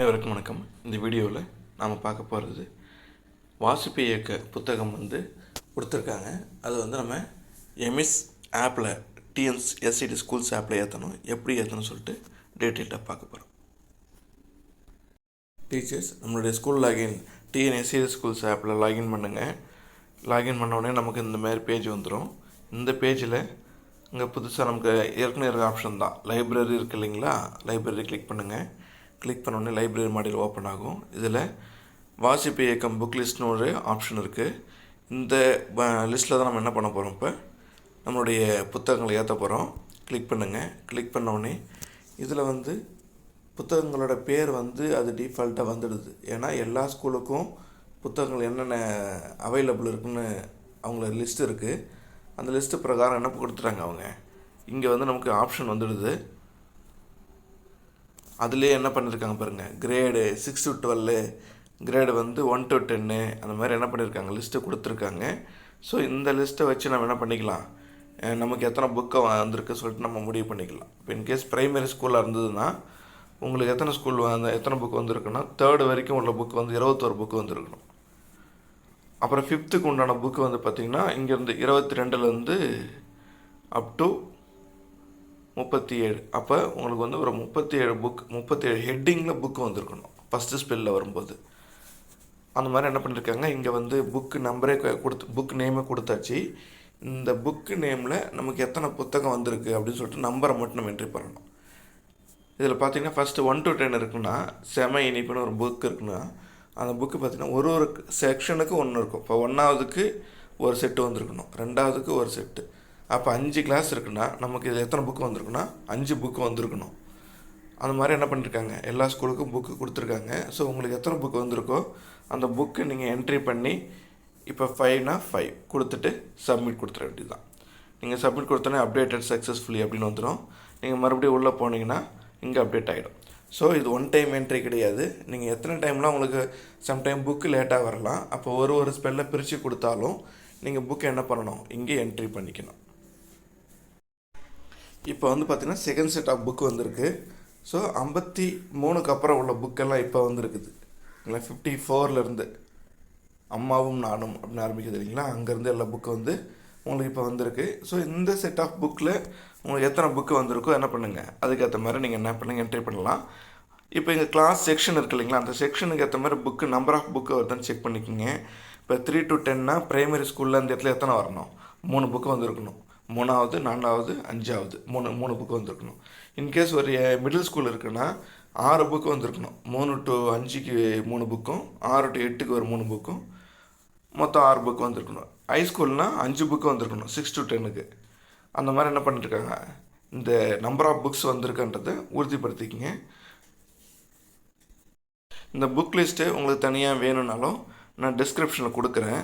அனைவருக்கும் வணக்கம். இந்த வீடியோவில் நாம் பார்க்க போகிறது வாசிப்பு இயக்க புத்தகம் வந்து கொடுத்துருக்காங்க. அது வந்து நம்ம எம்எஸ் ஆப்பில் டிஎன்ஸ் எஸ்சிடி ஸ்கூல்ஸ் ஆப்பில் ஏற்றணும் எப்படி ஏற்றணும் சொல்லிட்டு டீட்டெயில்டாக பார்க்க போகிறோம் டீச்சர்ஸ் நம்மளுடைய ஸ்கூல் லாகின் டிஎன்எஸ்சிடி ஸ்கூல்ஸ் ஆப்பில் லாகின் பண்ணுங்கள் லாகின் பண்ண உடனே நமக்கு இந்த மாதிரி பேஜ் வந்துடும் இந்த பேஜில் இங்கே புதுசாக நமக்கு ஏற்கனவே இருக்க ஆப்ஷன் தான். லைப்ரரி இருக்குது இல்லைங்களா? லைப்ரரி கிளிக் பண்ணுங்கள் கிளிக் பண்ணோடனே லைப்ரரி மாடியில் ஓப்பன் ஆகும். இதில் வாசிப்பு இயக்கம் புக் லிஸ்ட்னு ஒரு ஆப்ஷன் இருக்குது இந்த லிஸ்ட்டில் தான் நம்ம என்ன பண்ண போகிறோம் இப்போ? நம்மளுடைய புத்தகங்களை ஏற்ற போகிறோம் கிளிக் பண்ணுங்கள் கிளிக் பண்ணோடனே இதில் வந்து புத்தகங்களோட பேர் வந்து அது டிஃபால்ட்டாக வந்துடுது. ஏன்னா எல்லா ஸ்கூலுக்கும் புத்தகங்கள் என்னென்ன அவைலபிள் இருக்குன்னு அவங்கள லிஸ்ட் இருக்குது அந்த லிஸ்ட்டு பிரகாரம் என்ன கொடுத்துட்டாங்க அவங்க? இங்கே வந்து நமக்கு ஆப்ஷன் வந்துடுது. அதுலேயே என்ன பண்ணியிருக்காங்க பாருங்கள் grade six to twelve grade வந்து ஒன் டு டென்னு அந்த மாதிரி என்ன பண்ணியிருக்காங்க லிஸ்ட்டு கொடுத்துருக்காங்க. ஸோ இந்த லிஸ்ட்டை வச்சு நம்ம என்ன பண்ணிக்கலாம்? நமக்கு எத்தனை புக்கை வந்திருக்கு சொல்லிட்டு நம்ம முடிவு பண்ணிக்கலாம். இப்போ இன்கேஸ் ப்ரைமரி ஸ்கூலில் இருந்ததுன்னா உங்களுக்கு எத்தனை ஸ்கூல் வந்து எத்தனை புக் வந்திருக்குன்னா தேர்டு வரைக்கும் உள்ள புக் வந்து இருபத்தோரு புக்கு வந்திருக்கணும். அப்புறம் ஃபிஃப்த்துக்கு உண்டான புக்கு வந்து பார்த்திங்கன்னா இங்கேருந்து இருபத்தி ரெண்டுலேருந்து அப் டு முப்பத்தி ஏழு அப்போ உங்களுக்கு வந்து ஒரு முப்பத்தி ஏழு புக் முப்பத்தி ஏழு ஹெட்டிங்கில் புக்கு வந்திருக்கணும் ஃபஸ்ட்டு ஸ்பெல்லில் வரும்போது. அந்த மாதிரி என்ன பண்ணியிருக்காங்க இங்கே வந்து புக்கு நம்பரே கொடுத்து புக் நேமே கொடுத்தாச்சு. இந்த புக்கு நேமில் நமக்கு எத்தனை புத்தகம் வந்திருக்கு அப்படின்னு சொல்லிட்டு நம்பரை மட்டும் நம்ம என்ட்ரி பண்ணணும். இதில் பார்த்தீங்கன்னா ஃபஸ்ட்டு ஒன் டு டென் இருக்குன்னா செம இனிப்புன்னு ஒரு புக் இருக்குன்னா அந்த புக்கு பார்த்தீங்கன்னா ஒரு ஒரு செக்ஷனுக்கு ஒன்று இருக்கும். இப்போ ஒன்றாவதுக்கு ஒரு செட்டு வந்திருக்கணும். ரெண்டாவதுக்கு ஒரு செட்டு அப்போ அஞ்சு கிளாஸ் இருக்குன்னா நமக்கு இதில் எத்தனை புக்கு வந்திருக்குன்னா அஞ்சு புக்கு வந்திருக்கணும். அந்த மாதிரி என்ன பண்ணியிருக்காங்க எல்லா ஸ்கூலுக்கும் புக்கு கொடுத்துருக்காங்க. ஸோ உங்களுக்கு எத்தனை புக்கு வந்திருக்கோ அந்த புக்கு நீங்கள் என்ட்ரி பண்ணி இப்போ ஃபைவ்னா ஃபைவ் கொடுத்துட்டு சப்மிட் கொடுத்துட வேண்டியதுதான். நீங்கள் சப்மிட் கொடுத்தோன்னே அப்டேட்டட் சக்ஸஸ்ஃபுல்லி அப்படின்னு வந்துடும் நீங்கள் மறுபடியும் உள்ளே போனீங்கன்னா இங்கே அப்டேட் ஆகிடும் ஸோ இது ஒன் டைம் என்ட்ரி கிடையாது. நீங்கள் எத்தனை டைம்லாம் உங்களுக்கு சம்டைம் புக்கு லேட்டாக வரலாம். அப்போ ஒரு ஒரு ஸ்பெல்லை பிரித்து கொடுத்தாலும் நீங்கள் புக்கை என்ன பண்ணணும்? இங்கே என்ட்ரி பண்ணிக்கணும். இப்போ வந்து பார்த்திங்கன்னா செகண்ட் செட் ஆஃப் புக் வந்திருக்கு. ஸோ ஐம்பத்தி மூணுக்கு அப்புறம் உள்ள புக்கெல்லாம் இப்போ வந்துருக்குது. இல்லை ஃபிஃப்டி ஃபோர்லேருந்து அம்மாவும் நானும் அப்படின்னு ஆரம்பிக்குது இல்லைங்களா? அங்கேருந்து எல்லா புக்கு வந்து உங்களுக்கு இப்போ வந்திருக்கு. ஸோ இந்த செட் ஆஃப் புக்கில் உங்களுக்கு எத்தனை புக்கு வந்திருக்கோ என்ன பண்ணுங்கள் அதுக்கேற்ற மாதிரி நீங்கள் என்ன பண்ணுங்கள் என்ட்ரி பண்ணலாம். இப்போ எங்கள் கிளாஸ் செக்ஷன் இருக்கு இல்லைங்களா? அந்த செக்ஷனுக்கு ஏற்ற மாதிரி புக்கு நம்பர் ஆஃப் புக்கு வருதுன்னு செக் பண்ணிக்கோங்க. இப்போ த்ரீ டு டென்னா ப்ரைமரி ஸ்கூலில் அந்த இடத்துல எத்தனை வரணும்? மூணு புக்கு வந்திருக்கணும். மூணாவது நாலாவது அஞ்சாவது. மூணு மூணு புக்கு வந்திருக்கணும். இன்கேஸ் ஒரு eh, மிடில் ஸ்கூல் இருக்குன்னா ஆறு புக்கு வந்திருக்கணும். மூணு டு அஞ்சுக்கு மூணு புக்கும் ஆறு டு எட்டுக்கு ஒரு மூணு புக்கும் மொத்தம் ஆறு புக்கு வந்திருக்கணும். ஹை ஸ்கூல்னால் அஞ்சு புக்கு வந்திருக்கணும் சிக்ஸ் டு டென்னுக்கு அந்த மாதிரி என்ன பண்ணிட்டுருக்காங்க? இந்த நம்பர் ஆஃப் புக்ஸ் வந்திருக்குன்றதை உறுதிப்படுத்திக்கிங்க. இந்த புக் லிஸ்ட்டு உங்களுக்கு தனியாக வேணும்னாலும் நான் டிஸ்கிரிப்ஷனில் கொடுக்குறேன்.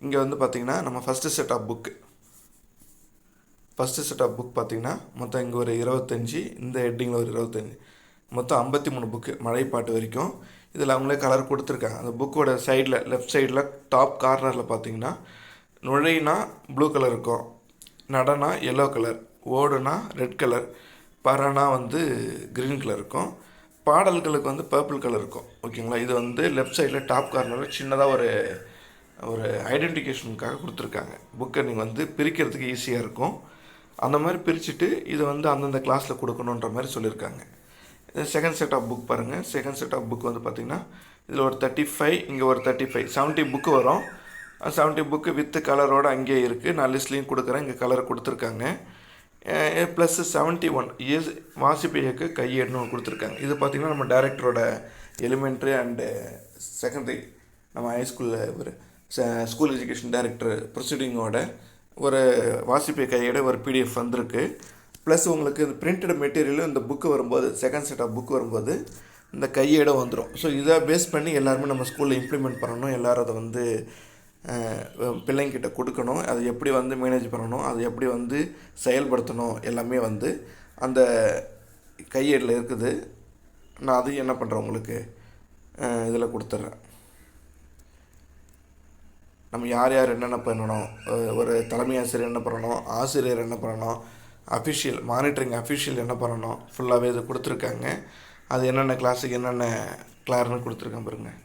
இங்கே வந்து பார்த்திங்கன்னா நம்ம first set of book first set of book பார்த்தீங்கன்னா மொத்தம் இங்கே ஒரு இருபத்தஞ்சி இந்த ஹெட்டிங்கில் ஒரு இருபத்தஞ்சி. மொத்தம் ஐம்பத்தி மூணு புக்கு மழைப்பாட்டு வரைக்கும். இதில் அவங்களே கலர் கொடுத்துருக்காங்க. அந்த புக்கோட சைடில் லெஃப்ட் சைடில் டாப் கார்னரில் பார்த்தீங்கன்னா நுழைனா ப்ளூ கலர் இருக்கும். நடனா எல்லோ கலர் ஓடுனா ரெட் கலர் பறனா வந்து க்ரீன் கலர் இருக்கும். பாடல்களுக்கு வந்து பர்பிள் கலர் இருக்கும். ஓகேங்களா இது வந்து லெஃப்ட் சைடில் டாப் கார்னரில் சின்னதாக ஒரு ஒரு ஐடென்டிஃபிகேஷனுக்காக கொடுத்துருக்காங்க. புக்கை நீங்கள் வந்து பிரிக்கிறதுக்கு ஈஸியாக இருக்கும். அந்த மாதிரி பிரிச்சுட்டு இதை வந்து அந்தந்த கிளாஸில் கொடுக்கணுன்ற மாதிரி சொல்லியிருக்காங்க. செகண்ட் செட் ஆஃப் புக் பாருங்கள் செகண்ட் செட் ஆஃப் புக் வந்து பார்த்திங்கன்னா இதில் ஒரு தேர்ட்டி ஃபைவ் இங்கே ஒரு தேர்ட்டி ஃபைவ் செவன்ட்டி புக்கு வரும் செவன்ட்டி புக்கு வித்து கலரோடு அங்கேயே இருக்குது நான் லிஸ்ட்லேயும் கொடுக்குறேன். இங்கே கலர் கொடுத்துருக்காங்க. ப்ளஸ் செவன்ட்டி ஒன் இயர்ஸ் வாசிப்பு இயக்க கையேடுன்னு ஒன்று கொடுத்துருக்காங்க. இது பார்த்திங்கன்னா நம்ம டேரக்டரோட எலிமெண்ட்ரி அண்டு செகண்டரி நம்ம ஹைஸ்கூலில் ஒரு ஸ்கூல் எஜுகேஷன் டைரக்டர் ப்ரொசீடிங்கோட ஒரு வாசிப்பு கையேடு ஒரு பிடிஎஃப் வந்திருக்கு. ப்ளஸ் உங்களுக்கு இந்த பிரிண்டட் மெட்டீரியலும் இந்த புக்கு வரும்போது செகண்ட் செட் ஆஃப் புக் வரும்போது இந்த கையேடும் வந்துடும் ஸோ இதை பேஸ் பண்ணி எல்லாருமே நம்ம ஸ்கூலில் இம்ப்ளிமெண்ட் பண்ணணும். எல்லோரும் அதை வந்து பிள்ளைங்கிட்ட கொடுக்கணும். அதை எப்படி வந்து மேனேஜ் பண்ணணும்? அதை எப்படி வந்து செயல்படுத்தணும்? எல்லாமே வந்து அந்த கையேடில் இருக்குது. நான் அதையும் என்ன பண்ணுறேன் உங்களுக்கு? இதில் கொடுத்துட்றேன். நம்ம யார் யார் என்னென்ன பண்ணணும்? ஒரு தலைமை ஆசிரியர் என்ன பண்ணணும்? ஆசிரியர் என்ன பண்ணணும்? அஃபிஷியல் மானிட்டரிங் அஃபிஷியல் என்ன பண்ணணும்? ஃபுல்லாகவே இது கொடுத்துருக்காங்க. அது என்னென்ன கிளாஸுக்கு என்னென்ன கிளார்னு கொடுத்துருக்கேன் பாருங்கள்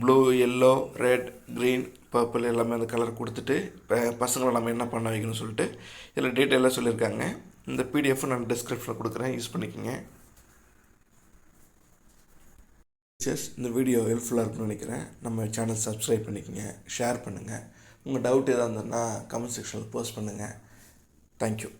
blue yellow red green purple எல்லாமே அந்த கலர் கொடுத்துட்டு இப்போ பசங்களை நம்ம என்ன பண்ண வைக்கணும்னு சொல்லிட்டு இதில் டீட்டெயிலாக சொல்லியிருக்காங்க. இந்த பிடிஎஃப் நான் டிஸ்கிரிப்ஷனில் கொடுக்குறேன். யூஸ் பண்ணிக்கோங்க. டீச்சர்ஸ் இந்த வீடியோ ஹெல்ப்ஃபுல்லாக இருக்கும்னு நினைக்கிறேன். நம்ம சேனல் சப்ஸ்கிரைப் பண்ணிக்கோங்க ஷேர் பண்ணுங்கள் உங்கள் டவுட் எதாக இருந்ததுன்னா கமெண்ட் செக்ஷனில் போஸ்ட் பண்ணுங்கள் தேங்க்யூ